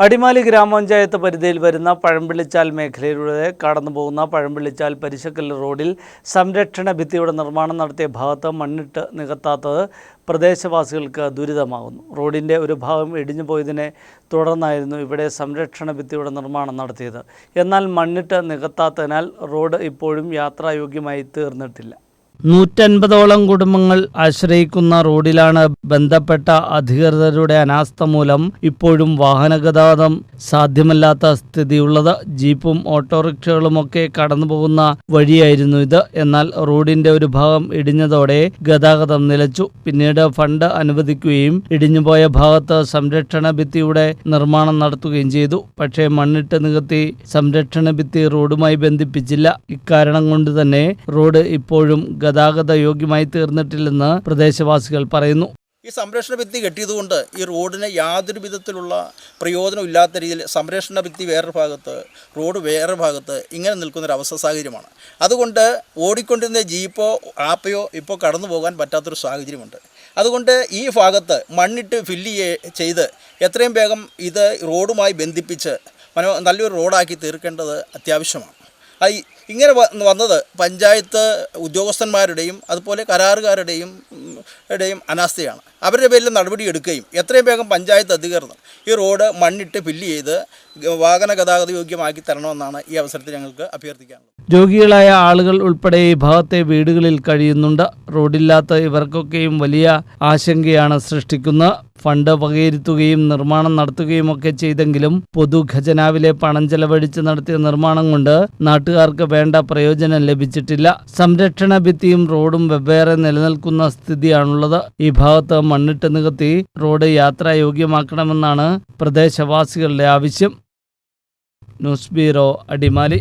അടിമാലി ഗ്രാമപഞ്ചായത്ത് പരിധിയിൽ വരുന്ന പഴംപിള്ളിച്ചാൽ മേഖലയിലൂടെ കടന്നുപോകുന്ന പഴംപിള്ളിച്ചാൽ പരിശക്കൽ റോഡിൽ സംരക്ഷണ ഭിത്തിയുടെ നിർമ്മാണം നടത്തിയ ഭാഗത്ത് മണ്ണിട്ട് നികത്താത്തത് പ്രദേശവാസികൾക്ക് ദുരിതമാകുന്നു. റോഡിന്റെ ഒരു ഭാഗം ഇടിഞ്ഞു പോയതിനെ തുടർന്നായിരുന്നു ഇവിടെ സംരക്ഷണ ഭിത്തിയുടെ നിർമ്മാണം നടത്തിയത്. എന്നാൽ മണ്ണിട്ട് നികത്താത്തതിനാൽ റോഡ് ഇപ്പോഴും യാത്രായോഗ്യമായി തീർന്നിട്ടില്ല. നൂറ്റൻപതോളം കുടുംബങ്ങൾ ആശ്രയിക്കുന്ന റോഡിലാണ് ബന്ധപ്പെട്ട അധികൃതരുടെ അനാസ്ഥ മൂലം ഇപ്പോഴും വാഹനഗതാഗതം സാധ്യമല്ലാത്ത സ്ഥിതിയുള്ളത്. ജീപ്പും ഓട്ടോറിക്ഷകളുമൊക്കെ കടന്നുപോകുന്ന വഴിയായിരുന്നു ഇത്. എന്നാൽ റോഡിന്റെ ഒരു ഭാഗം ഇടിഞ്ഞതോടെ ഗതാഗതം നിലച്ചു. പിന്നീട് ഫണ്ട് അനുവദിക്കുകയും ഇടിഞ്ഞുപോയ ഭാഗത്ത് സംരക്ഷണ ഭിത്തിയുടെ നിർമ്മാണം നടത്തുകയും ചെയ്തു. പക്ഷേ മണ്ണിട്ട് നികത്തി സംരക്ഷണ ഭിത്തി റോഡുമായി ബന്ധിപ്പിച്ചില്ല. ഇക്കാരണം കൊണ്ട് തന്നെ റോഡ് ഇപ്പോഴും ഗതാഗത യോഗ്യമായി തീർന്നിട്ടില്ലെന്ന് പ്രദേശവാസികൾ പറയുന്നു. ഈ സംരക്ഷണ ഭിത്തി കെട്ടിയതുകൊണ്ട് ഈ റോഡിന് യാതൊരു വിധത്തിലുള്ള പ്രയോജനം ഇല്ലാത്ത രീതിയിൽ സംരക്ഷണ ഭിത്തി വേറൊരു ഭാഗത്ത് റോഡ് വേറെ ഭാഗത്ത് ഇങ്ങനെ നിൽക്കുന്നൊരു അവസ്ഥ സാഹചര്യമാണ്. അതുകൊണ്ട് ഓടിക്കൊണ്ടിരുന്ന ജീപ്പോ ആപ്പയോ ഇപ്പോൾ കടന്നു പോകാൻ പറ്റാത്തൊരു സാഹചര്യമുണ്ട്. അതുകൊണ്ട് ഈ ഭാഗത്ത് മണ്ണിട്ട് ഫില്ല് ചെയ്ത് എത്രയും വേഗം ഇത് റോഡുമായി ബന്ധിപ്പിച്ച് മനോ നല്ലൊരു റോഡാക്കി തീർക്കേണ്ടത് അത്യാവശ്യമാണ്. ഇങ്ങനെ വന്നത് പഞ്ചായത്ത് ഉദ്യോഗസ്ഥന്മാരുടെയും അതുപോലെ കരാറുകാരുടെയും ഇടയും അനാസ്ഥയാണ്. അവരുടെ പേരിൽ നടപടി എടുക്കുകയും എത്രയും വേഗം പഞ്ചായത്ത് അധികൃതർ ഈ റോഡ് മണ്ണിട്ട് ഫില്ല് ചെയ്ത് വാഹന ഗതാഗത യോഗ്യമാക്കി തരണമെന്നാണ് ഈ അവസരത്തിൽ ഞങ്ങൾക്ക് അഭ്യർത്ഥിക്കാനുള്ളത്. രോഗികളായ ആളുകൾ ഉൾപ്പെടെ ഈ ഭാഗത്തെ വീടുകളിൽ കഴിയുന്നുണ്ട്. റോഡില്ലാത്ത ഇവർക്കൊക്കെയും വലിയ ആശങ്കയാണ് സൃഷ്ടിക്കുന്നത്. ഫണ്ട് വകയിരുത്തുകയും നിർമ്മാണം നടത്തുകയും ഒക്കെ ചെയ്തെങ്കിലും പൊതുഖജനാവിലെ പണം ചെലവഴിച്ച് നടത്തിയ നിർമ്മാണം കൊണ്ട് നാട്ടുകാർക്ക് വേണ്ട പ്രയോജനം ലഭിച്ചിട്ടില്ല. സംരക്ഷണ ഭിത്തിയും റോഡും വെവ്വേറെ നിലനിൽക്കുന്ന സ്ഥിതിയാണുള്ളത്. ഈ ഭാഗത്ത് മണ്ണിട്ട് നികത്തി റോഡ് യാത്രായോഗ്യമാക്കണമെന്നാണ് പ്രദേശവാസികളുടെ ആവശ്യം. News bureau Adimali.